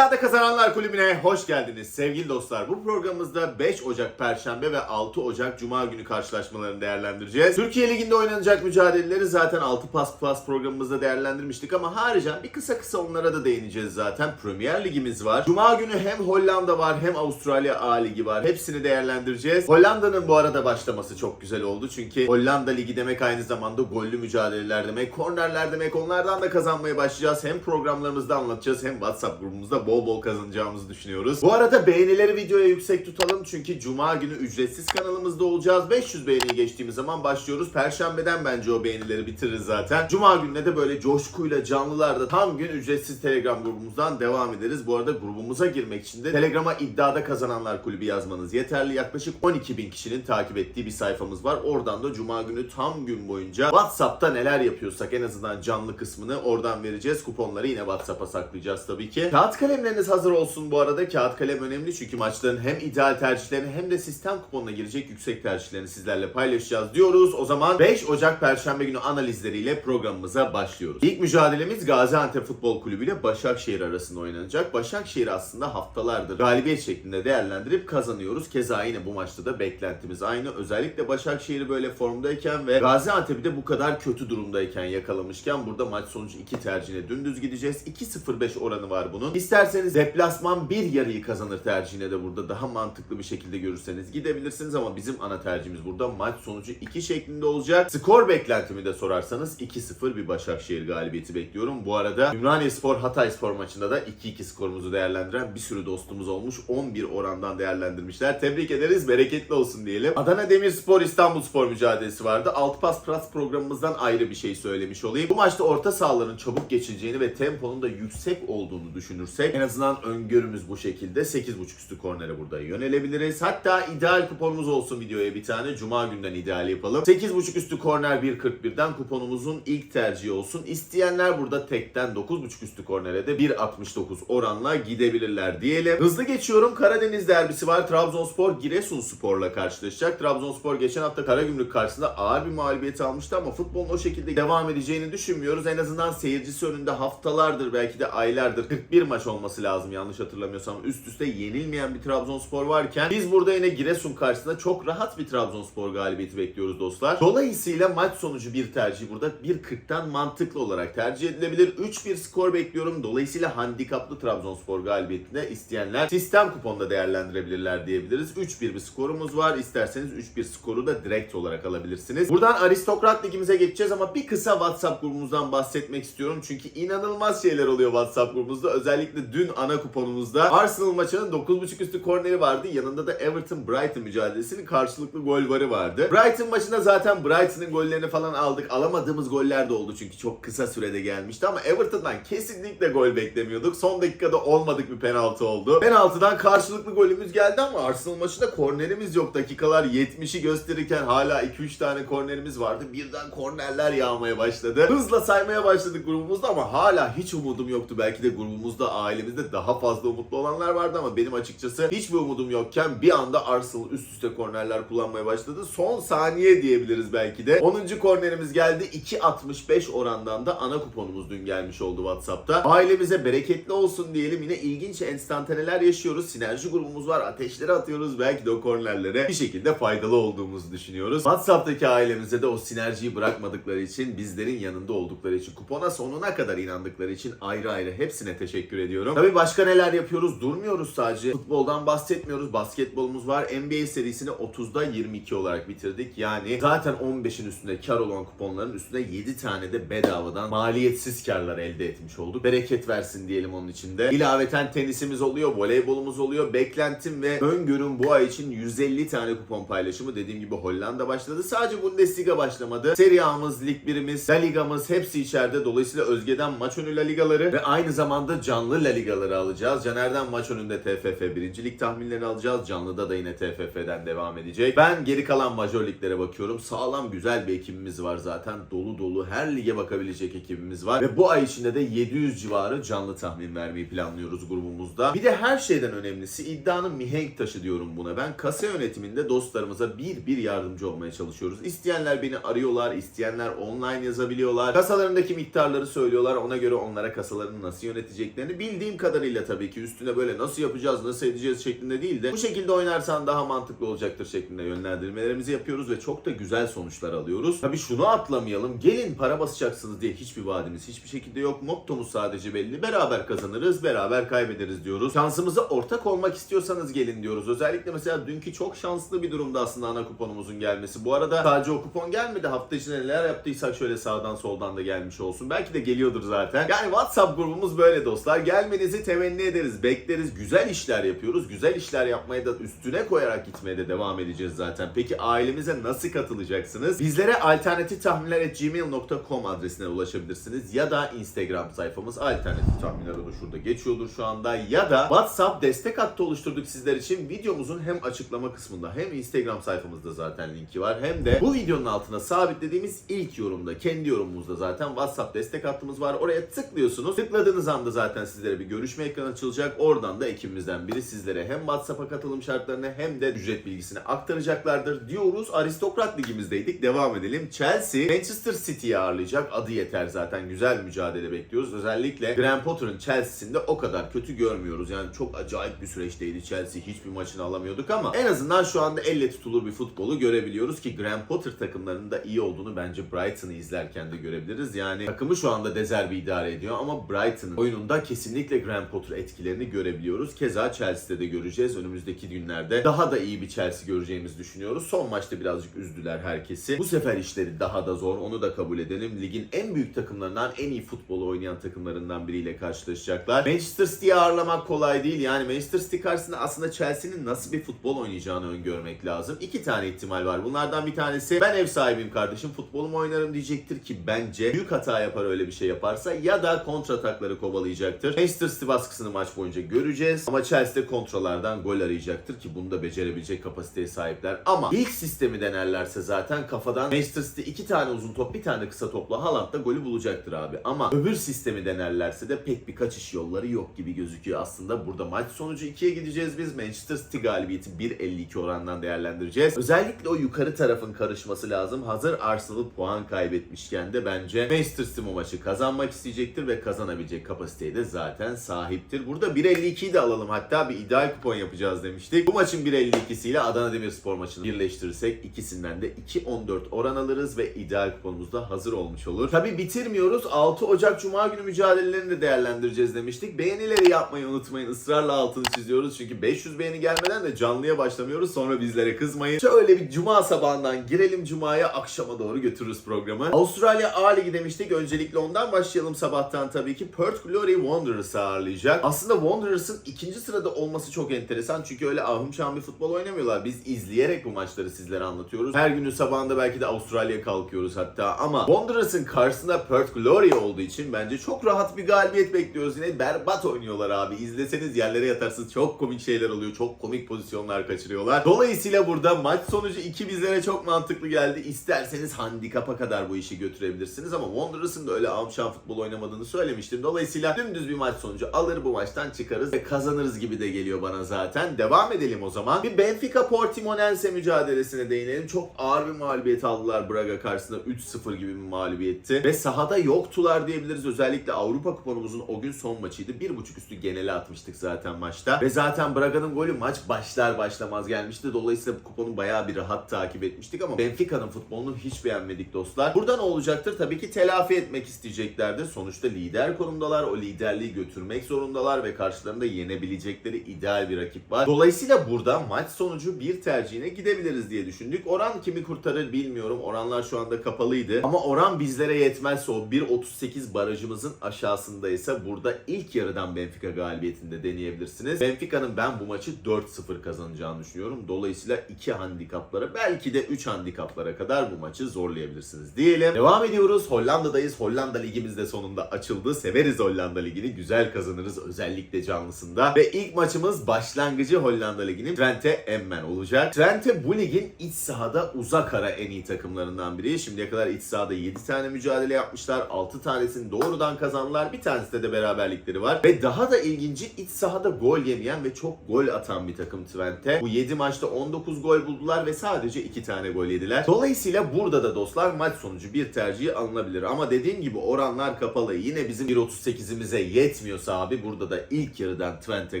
İddiada Kazananlar Kulübü'ne hoş geldiniz sevgili dostlar. Bu programımızda 5 Ocak Perşembe ve 6 Ocak Cuma günü karşılaşmalarını değerlendireceğiz. Türkiye Ligi'nde oynanacak mücadeleleri zaten 6 Pas Plus programımızda değerlendirmiştik ama haricen bir kısa kısa onlara da değineceğiz zaten. Premier Ligimiz var. Cuma günü hem Hollanda var hem Avustralya A Ligi var. Hepsini değerlendireceğiz. Hollanda'nın bu arada başlaması çok güzel oldu. Çünkü Hollanda Ligi demek aynı zamanda gollü mücadeleler demek, kornerler demek. Onlardan da kazanmaya başlayacağız. Hem programlarımızda anlatacağız hem WhatsApp grubumuzda bol bol kazanacağımızı düşünüyoruz. Bu arada beğenileri videoya yüksek tutalım çünkü Cuma günü ücretsiz kanalımızda olacağız. 500 beğeniyi geçtiğimiz zaman başlıyoruz. Perşembeden bence o beğenileri bitiririz zaten. Cuma gününe de böyle coşkuyla canlılarda tam gün ücretsiz Telegram grubumuzdan devam ederiz. Bu arada grubumuza girmek için de Telegram'a iddiada kazananlar kulübü yazmanız yeterli. Yaklaşık 12 bin kişinin takip ettiği bir sayfamız var. Oradan da Cuma günü tam gün boyunca WhatsApp'ta neler yapıyorsak en azından canlı kısmını oradan vereceğiz. Kuponları yine WhatsApp'a saklayacağız tabii ki. Kağıt kalemleriniz hazır olsun bu arada. Kağıt kalem önemli çünkü maçların hem ideal tercihlerini hem de sistem kuponuna girecek yüksek tercihlerini sizlerle paylaşacağız diyoruz. O zaman 5 Ocak Perşembe günü analizleriyle programımıza başlıyoruz. İlk mücadelemiz Gaziantep Futbol Kulübü ile Başakşehir arasında oynanacak. Başakşehir aslında haftalardır galibiyet şeklinde değerlendirip kazanıyoruz. Keza yine bu maçta da beklentimiz aynı. Özellikle Başakşehir'i böyle formdayken ve Gaziantep'i de bu kadar kötü durumdayken yakalamışken burada maç sonucu 2 tercihine dümdüz gideceğiz. 2-0-5 oranı var bunun. İsterseniz deplasman bir yarıyı kazanır tercihine de burada daha mantıklı bir şekilde görürseniz gidebilirsiniz ama bizim ana tercihimiz burada maç sonucu 2 şeklinde olacak. Skor beklentimi de sorarsanız 2-0 bir Başakşehir galibiyeti bekliyorum. Bu arada Ümraniye Spor Hatay Spor maçında da 2-2 skorumuzu değerlendiren bir sürü dostumuz olmuş. 11 orandan değerlendirmişler. Tebrik ederiz. Bereketli olsun diyelim. Adana Demirspor İstanbul Spor mücadelesi vardı. Altı Pas Plus programımızdan ayrı bir şey söylemiş olayım. Bu maçta orta sahaların çabuk geçileceğini ve temponun da yüksek olduğunu düşünürsek en azından öngörümüz bu şekilde. 8.5 üstü kornere burada yönelebiliriz. Hatta ideal kuponumuz olsun videoya bir tane. Cuma günden ideal yapalım. 8.5 üstü korner 1.41'den kuponumuzun ilk tercihi olsun. İsteyenler burada tekten 9.5 üstü kornere de 1.69 oranla gidebilirler diyelim. Hızlı geçiyorum. Karadeniz derbisi var. Trabzonspor Giresunspor'la karşılaşacak. Trabzonspor geçen hafta Karagümrük karşısında ağır bir mağlubiyet almıştı ama futbolun o şekilde devam edeceğini düşünmüyoruz. En azından seyircisi önünde haftalardır belki de aylardır 41 maç olması lazım yanlış hatırlamıyorsam. Üst üste yenilmeyen bir Trabzonspor varken biz burada yine Giresun karşısında çok rahat bir Trabzonspor galibiyeti bekliyoruz dostlar. Dolayısıyla maç sonucu bir tercih burada 1.40'tan mantıklı olarak tercih edilebilir. 3-1 skor bekliyorum. Dolayısıyla handikaplı Trabzonspor galibiyetine isteyenler sistem kuponda değerlendirebilirler diyebiliriz. 3-1 bir skorumuz var. İsterseniz 3-1 skoru da direkt olarak alabilirsiniz. Buradan aristokrat ligimize geçeceğiz ama bir kısa WhatsApp grubumuzdan bahsetmek istiyorum. Çünkü inanılmaz şeyler oluyor WhatsApp grubumuzda. Özellikle dün ana kuponumuzda Arsenal maçının 9.5 üstü korneri vardı. Yanında da Everton Brighton mücadelesinin karşılıklı gol varı vardı. Brighton maçında zaten Brighton'ın gollerini falan aldık. Alamadığımız goller de oldu çünkü çok kısa sürede gelmişti ama Everton'dan kesinlikle gol beklemiyorduk. Son dakikada olmadık bir penaltı oldu. Penaltıdan karşılıklı golümüz geldi ama Arsenal maçında kornerimiz yok. Dakikalar 70'i gösterirken hala 2-3 tane kornerimiz vardı. Birden kornerler yağmaya başladı. Hızla saymaya başladık grubumuzda ama hala hiç umudum yoktu. Belki de grubumuzda, ailemizde daha fazla umutlu olanlar vardı ama benim açıkçası hiçbir umudum yokken bir anda Arsenal üst üste kornerler kullanmaya başladı. Son saniye diyebiliriz belki de. 10. kornerimiz geldi. 2.65 orandan da ana kuponumuz dün gelmiş oldu WhatsApp'ta. Ailemize bereketli olsun diyelim. Yine ilginç enstantaneler yaşıyoruz. Sinerji grubumuz var. Ateşleri atıyoruz. Belki de o kornerlere bir şekilde faydalı olduğumuzu düşünüyoruz. WhatsApp'taki ailemize de o sinerjiyi bırakmadıkları için, bizlerin yanında oldukları için, kupona sonuna kadar inandıkları için ayrı ayrı hepsine teşekkür ediyorum. Tabii başka neler yapıyoruz? Durmuyoruz sadece. Futboldan bahsetmiyoruz. Basketbolumuz var. NBA serisini 30'da 22 olarak bitirdik. Yani zaten 15'in üstünde kar olan kuponların üstüne 7 tane de bedavadan maliyetsiz karlar elde etmiş olduk. Bereket versin diyelim onun içinde. İlaveten tenisimiz oluyor, voleybolumuz oluyor. Beklentim ve öngörüm bu ay için 150 tane kupon paylaşımı. Dediğim gibi Hollanda başladı. Sadece Bundesliga başlamadı. Serie A'mız, Lig 1'imiz, La Liga'mız hepsi içeride. Dolayısıyla Özge'den maç önü La Ligaları ve aynı zamanda canlı La Ligaları alacağız. Caner'den maç önünde TFF 1. Lig tahminlerini alacağız. Canlıda da yine TFF'den devam edecek. Ben geri kalan major liglere bakıyorum. Sağlam güzel bir ekibimiz var zaten. Dolu dolu her lige bakabilecek ekibimiz var. Ve bu ay içinde de 700 civarı canlı tahmin vermeyi planlıyoruz grubumuzda. Bir de her şeyden önemlisi iddianın mihenk taşı diyorum buna. Ben kasa yönetiminde dostlarımıza bir bir yardımcı olmaya çalışıyoruz. İsteyenler beni arıyorlar, isteyenler online yazabiliyorlar. Kasalarındaki miktarları söylüyorlar. Ona göre onlara kasalarını nasıl yöneteceklerini bildiğim söylediğim kadarıyla tabii ki üstüne böyle nasıl yapacağız, nasıl edeceğiz şeklinde değil de bu şekilde oynarsan daha mantıklı olacaktır şeklinde yönlendirmelerimizi yapıyoruz ve çok da güzel sonuçlar alıyoruz. Tabii şunu atlamayalım. Gelin para basacaksınız diye hiçbir vaadimiz hiçbir şekilde yok. Mottomuz sadece belli. Beraber kazanırız, beraber kaybederiz diyoruz. Şansımıza ortak olmak istiyorsanız gelin diyoruz. Özellikle mesela dünkü çok şanslı bir durumda aslında ana kuponumuzun gelmesi. Bu arada sadece o kupon gelmedi. Hafta içinde neler yaptıysak şöyle sağdan soldan da gelmiş olsun. Belki de geliyordur zaten. Yani WhatsApp grubumuz böyle dostlar. Gelmenizi temenni ederiz, bekleriz. Güzel işler yapıyoruz. Güzel işler yapmaya da üstüne koyarak gitmeye de devam edeceğiz zaten. Peki ailemize nasıl katılacaksınız? Bizlere alternatiftahminler.gmail.com adresine ulaşabilirsiniz. Ya da Instagram sayfamız alternatif tahminler da şurada geçiyordur şu anda. Ya da WhatsApp destek hattı oluşturduk sizler için. Videomuzun hem açıklama kısmında hem Instagram sayfamızda zaten linki var. Hem de bu videonun altına sabitlediğimiz ilk yorumda, kendi yorumumuzda zaten WhatsApp destek hattımız var. Oraya tıklıyorsunuz. Tıkladığınız anda zaten sizlere bir görüşme ekranı açılacak. Oradan da ekibimizden biri sizlere hem WhatsApp'a katılım şartlarını hem de ücret bilgisini aktaracaklardır diyoruz. Aristokrat ligimizdeydik. Devam edelim. Chelsea Manchester City'yi ağırlayacak. Adı yeter zaten. Güzel mücadele bekliyoruz. Özellikle Graham Potter'ın Chelsea'sinde o kadar kötü görmüyoruz. Yani çok acayip bir süreçteydi Chelsea. Hiçbir maçını alamıyorduk ama en azından şu anda elle tutulur bir futbolu görebiliyoruz ki Graham Potter takımlarının da iyi olduğunu bence Brighton'ı izlerken de görebiliriz. Yani takımı şu anda Dezerbi idare ediyor ama Brighton'ın oyununda kesinlikle Graham Potter etkilerini görebiliyoruz. Keza Chelsea'de de göreceğiz. Önümüzdeki günlerde daha da iyi bir Chelsea göreceğimizi düşünüyoruz. Son maçta birazcık üzdüler herkesi. Bu sefer işleri daha da zor. Onu da kabul edelim. Ligin en büyük takımlarından, en iyi futbolu oynayan takımlarından biriyle karşılaşacaklar. Manchester City'yi ağırlamak kolay değil. Yani Manchester City karşısında aslında Chelsea'nin nasıl bir futbol oynayacağını öngörmek lazım. İki tane ihtimal var. Bunlardan bir tanesi ben ev sahibiyim kardeşim futbolumu oynarım diyecektir ki bence büyük hata yapar öyle bir şey yaparsa ya da kontratakları kovalayacaktır. Manchester City baskısını maç boyunca göreceğiz ama Chelsea kontralardan gol arayacaktır ki bunu da becerebilecek kapasiteye sahipler. Ama ilk sistemi denerlerse zaten kafadan Manchester City iki tane uzun top bir tane kısa topla Haaland da golü bulacaktır abi. Ama öbür sistemi denerlerse de pek bir kaçış yolları yok gibi gözüküyor aslında. Burada maç sonucu 2'ye gideceğiz biz. Manchester City galibiyeti 1.52 orandan değerlendireceğiz. Özellikle o yukarı tarafın karışması lazım. Hazır Arsenal puan kaybetmişken de bence Manchester City maçı kazanmak isteyecektir ve kazanabilecek kapasiteye de zaten sahiptir. Burada 1.52'yi de alalım. Hatta bir ideal kupon yapacağız demiştik. Bu maçın 1.52'siyle Adana Demirspor maçını birleştirirsek ikisinden de 2.14 oran alırız ve ideal kuponumuz da hazır olmuş olur. Tabi bitirmiyoruz. 6 Ocak Cuma günü mücadelelerini de değerlendireceğiz demiştik. Beğenileri yapmayı unutmayın. Israrla altını çiziyoruz. Çünkü 500 beğeni gelmeden de canlıya başlamıyoruz. Sonra bizlere kızmayın. Şöyle bir Cuma sabahından girelim Cuma'ya akşama doğru götürürüz programı. Avustralya A Ligi demiştik. Öncelikle ondan başlayalım sabahtan tabii ki. Perth Glory Wanderers ağırlayacak. Aslında Wanderers'ın ikinci sırada olması çok enteresan. Çünkü öyle ahım şahım bir futbol oynamıyorlar. Biz izleyerek bu maçları sizlere anlatıyoruz. Her günün sabahında belki de Avustralya'ya kalkıyoruz hatta. Ama Wanderers'ın karşısında Perth Glory olduğu için bence çok rahat bir galibiyet bekliyoruz. Yine berbat oynuyorlar abi. İzleseniz yerlere yatarsınız. Çok komik şeyler oluyor. Çok komik pozisyonlar kaçırıyorlar. Dolayısıyla burada maç sonucu 2 bizlere çok mantıklı geldi. İsterseniz handikapa kadar bu işi götürebilirsiniz ama Wanderers'ın da öyle amşan futbol oynamadığını söylemiştim. Dolayısıyla dümdüz bir maç sonucu alır bu maçtan çıkarız ve kazanırız gibi de geliyor bana zaten. Devam edelim o zaman. Bir Benfica Portimonense mücadelesine değinelim. Çok ağır bir mağlubiyet aldılar Braga karşısında. 3-0 gibi bir mağlubiyetti. Ve sahada yoktular diyebiliriz. Özellikle Avrupa kuponumuzun o gün son maçıydı. 1.5 üstü genele atmıştık zaten maçta. Ve zaten Braga'nın golü maç başlar başlamaz gelmişti. Dolayısıyla bu kuponu bayağı bir rahat takip etmiştik ama Benfica'nın futbolunu hiç beğenmedik dostlar. Burada ne olacaktır? Tabii ki telafi etmek isteyeceklerdir. Sonuçta lider konumdalar. O liderliği götürmek zorundalar ve karşılarında yenebilecekleri ideal bir rakip var. Dolayısıyla burada maç sonucu bir tercihine gidebiliriz diye düşündük. Oran kimi kurtarır bilmiyorum. Oranlar şu anda kapalıydı. Ama oran bizlere yetmezse o 1.38 barajımızın aşağısındaysa burada ilk yarıdan Benfica galibiyetinde deneyebilirsiniz. Benfica'nın ben bu maçı 4-0 kazanacağını düşünüyorum. Dolayısıyla 2 handikaplara belki de 3 handikaplara kadar bu maçı zorlayabilirsiniz diyelim. Devam ediyoruz. Hollanda'dayız. Hollanda ligimiz de sonunda açıldı. Severiz Hollanda ligini. Güzel kazanırız özellikle canlısında. Ve ilk maçımız başlangıcı Hollanda liginin Twente Emmen olacak. Twente bu ligin iç sahada uzak ara en iyi takımlarından biri. Şimdiye kadar iç sahada 7 tane mücadele yapmışlar. 6 tanesini doğrudan kazandılar. Bir tanesinde de beraberlikleri var. Ve daha da ilginci iç sahada gol yemeyen ve çok gol atan bir takım Twente. Bu 7 maçta 19 gol buldular ve sadece 2 tane gol yediler. Dolayısıyla burada da dostlar maç sonucu bir tercihi alınabilir. Ama dediğim gibi oranlar kapalı. Yine bizim 1.38'imize yetmiyor deniyorsa abi burada da ilk yarıdan Twente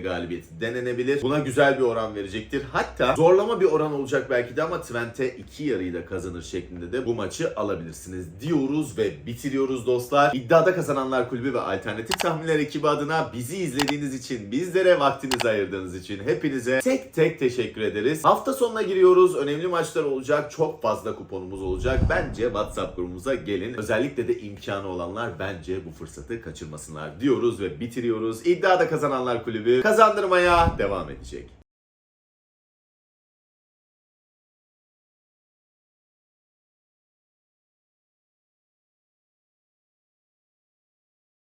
galibiyeti denenebilir. Buna güzel bir oran verecektir. Hatta zorlama bir oran olacak belki de ama Twente iki yarıyı da kazanır şeklinde de bu maçı alabilirsiniz diyoruz ve bitiriyoruz dostlar. İddiada kazananlar kulübü ve alternatif tahminler ekibi adına bizi izlediğiniz için, bizlere vaktinizi ayırdığınız için hepinize tek tek teşekkür ederiz. Hafta sonuna giriyoruz. Önemli maçlar olacak. Çok fazla kuponumuz olacak. Bence WhatsApp grubumuza gelin. Özellikle de imkanı olanlar bence bu fırsatı kaçırmasınlar diyoruz ve bitiriyoruz. İddiada kazananlar kulübü kazandırmaya devam edecek.